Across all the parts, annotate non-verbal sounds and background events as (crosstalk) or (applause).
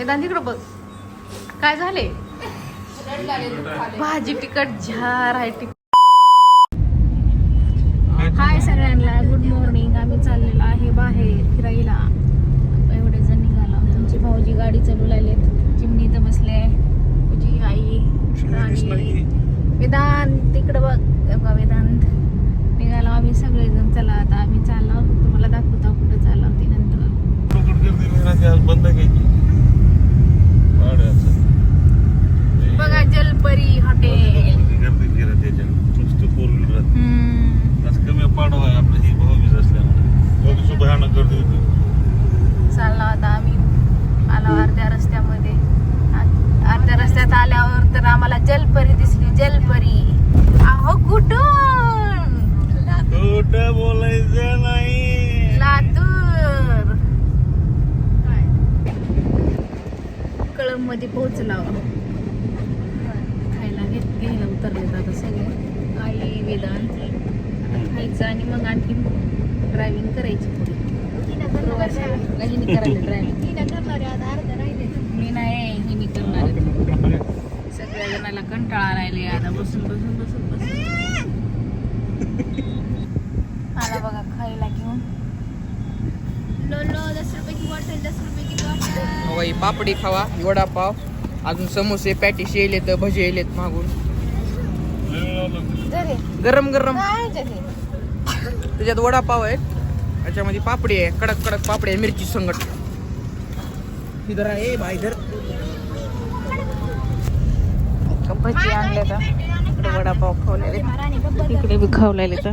वेदांत इकडं बघ. काय झाले? भाजी तिकट झार आहे तिकट हाय सगळ्यांना गुड मॉर्निंग आम्ही चाललेलो आहे बाहेर फिरायला. एवढे जण निघाला. तुमची भाऊजी गाडी चालू लागलेत चिमणी इथं बसले तुझी आई राणी. वेदांत तिकडं बघ. बघा वेदांत निघालो आम्ही सगळेजण. चला आता आम्ही चाललो. तुम्हाला दाखवतो कुठं चाललो ते नंतर. बंद घ्यायची बघा जलपरी हॉटेल. गर्दी फिरत त्याच्या नुसतं फोर व्हीलर हम्म. आज कमी पाडवा आहे आपलं ही भाऊबीज असल्यामुळे त्या दिवशी भयानक गर्दी होती चाललो आता आम्ही आलो अर्ध्या रस्त्यामध्ये आ- अर्ध्या रस्त्यात आल्यावर तर आम्हाला जलपरी दिसली जलपरी अहो कुठून खोट बोलायचं नाही लातूर कळम मध्ये पोहोचला. खायला घेत घ्यायला उतरले आता सगळे. आई वेदांत खायचं आणि मग आणखी ड्रायव्हिंग करायची पुढे. प्रवासाला. हिने करायला ड्रायव्हिंग मी नाही हिने करणार आहे. सगळ्या जणाला कंटाळा राहिले आता. बसून बसून बसून बसून आला बघा खायला घेऊन हवाई पापडी खावा वडापाव अजून समोसे पॅटीस येलेत भजे येलेत मागून. गरम गरम. त्याच्यात वडापाव आहे त्याच्यामध्ये पापडी आहे कडक कडक पापडी आहे मिरची संगट. इधर आहे भाई इधर. भजी आणले का? इकडे वडापाव खावलेले इकडे बी खावलेले तर.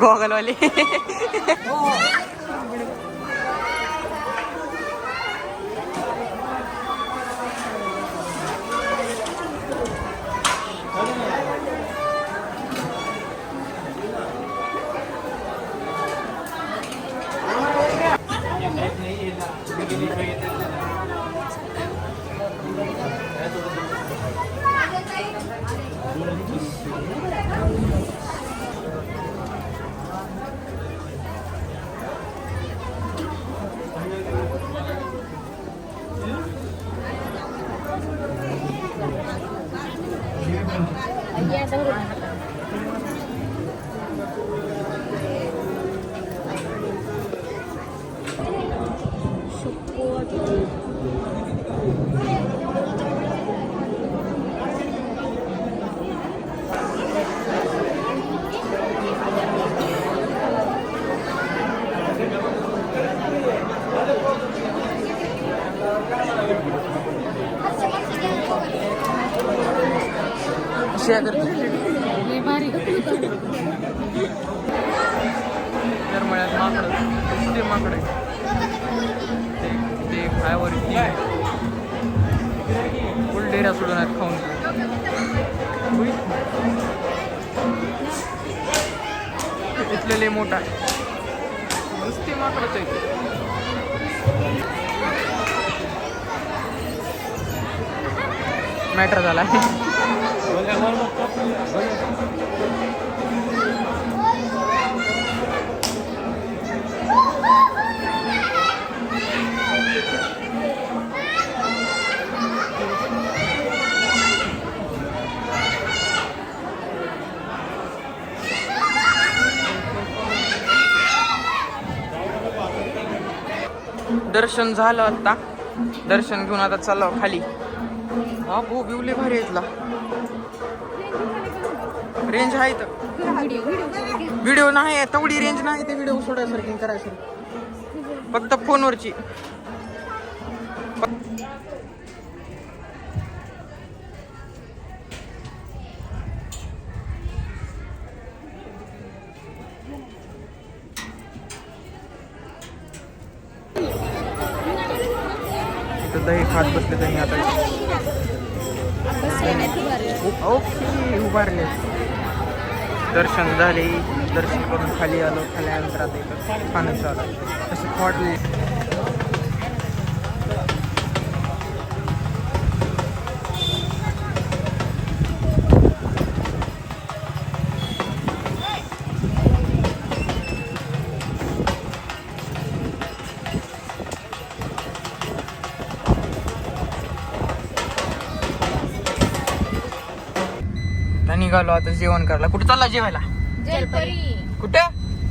Google, (laughs) Oli. शेअर करतो. लय भारी माकड. नुसते माकड ते खायवर फुल डेऱ्या सोडून आहेत खाऊन इथले लय मोठा आहे. नुसते माकडच आहे मॅटर झाला. आहे दर्शन झालं आता. दर्शन घेऊन आता चाललो खाली. हा भू बिवले भारी येतला रेंज आहे तर. व्हिडिओ नाही तेवढी रेंज नाही ते व्हिडिओ सोडायसारखी करायसारखी. फक्त फोनवरची आता हे खात बसले त्यांनी आता. ओके उभारले. दर्शन झाले. दर्शन करून खाली आलो. खाली आल्यानंतर आता इथं खाणं चालू तसं वाटले निघालो आता जेवण करायला. कुठं चालला जेवायला? जलपरी. कुठे?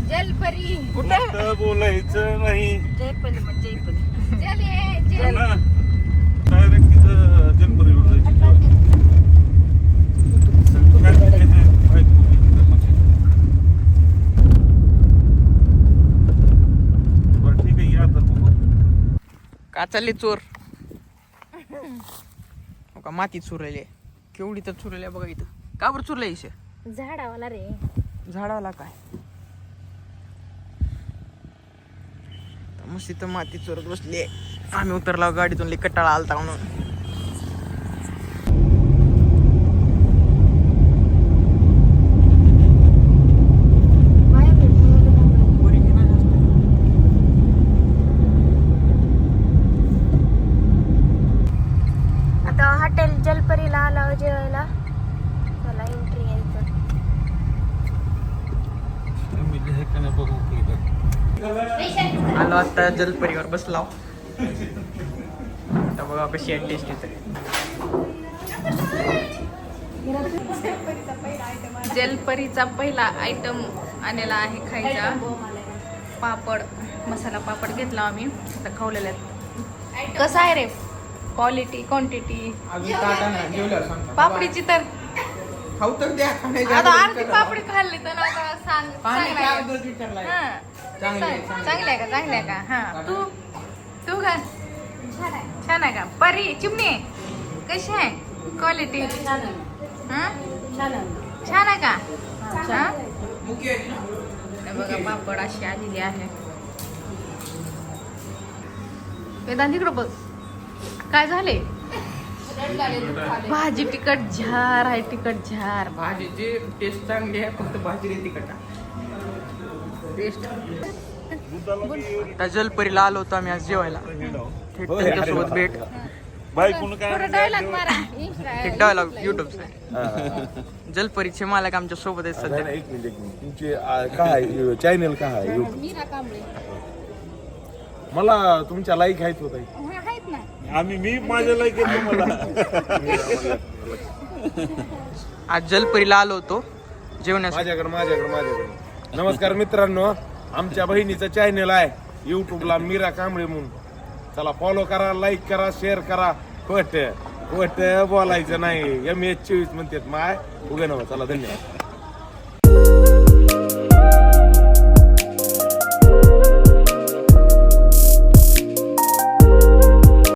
जलपरी. कुठे? बोलायचं नाही. जयपरी मग जल ये जल. डायरेक्ट जायची. म्हणजे. बरं ठीक आहे या आता का चालली चोर? हो का माती चुरली केवढी तर चुरली बघा इथं. का बरं चुरलं इशे? झाडावाला रे. झाडाला काय? मस्त इथं माती चोरत बसली आम्ही उतरला गाडीतून लई कटाळा आलता म्हणून आता हॉटेल जलपरीला आला जेवायला चला एंट्री यायचं मी हे का नाही बघू आलो आता जलपरीवर बसलाव आता बघा कशी आहे टेस्ट इथे जलपरीचा पहिला आयटम आलेला आहे खायचा. पापड मसाला पापड घेतला आम्ही. आता खावलेला आहे कसं आहे रे? क्वालिटी क्वांटिटी पापडीची तर. खाऊ तर द्या खाण्याच्या आता अर्धी. पापडी खाल्ली तर आता सांग चांगलं आहे. हा. आहे, आहे. आहे का चांगली आहे का? हा. तू तू का? छान आहे. का? परी चिमणी कशी आहे? क्वालिटी छान आहे. का? आहे. बघा पापड अशी आलेली आहे. वेदांत इकडं बघ. काय झाले? भाजी तिखट झार आहे तिखट झार. भाजीची टेस्ट चांगली आहे फक्त भाजी रे तिखट टेस्ट आता जलपरीला आलो होतो आम्ही आज जेवायला. थेट त्यांच्यासोबत भेट? डायलॉग मारा. एक डायलॉग युट्यूबचा जलपरीचे मालक आमच्यासोबत आहेत नाही, सध्या एक मिनिट एक मिनिट. तुमचे आ, काय आहे? चॅनल काय आहे? YouTube? मीरा कांबळे. मला तुमच्या लाईक आहेत होत. हा, आहेत ना. आम्ही मी माझ्या लाईक येतो मला आज जलपरीला आलो होतो. जेवण्यासाठी. माझ्याकडे माझ्याकडे माझ्याकडे. नमस्कार मित्रांनो आमच्या बहिणीचं चॅनल आहे. युट्यूबला मीरा कांबळे म्हणून. चला फॉलो करा लाईक करा शेअर करा. खोट खोट बोलायचं नाही. एम एच चोवीस म्हणतात माय. उगे नव चला धन्यवाद.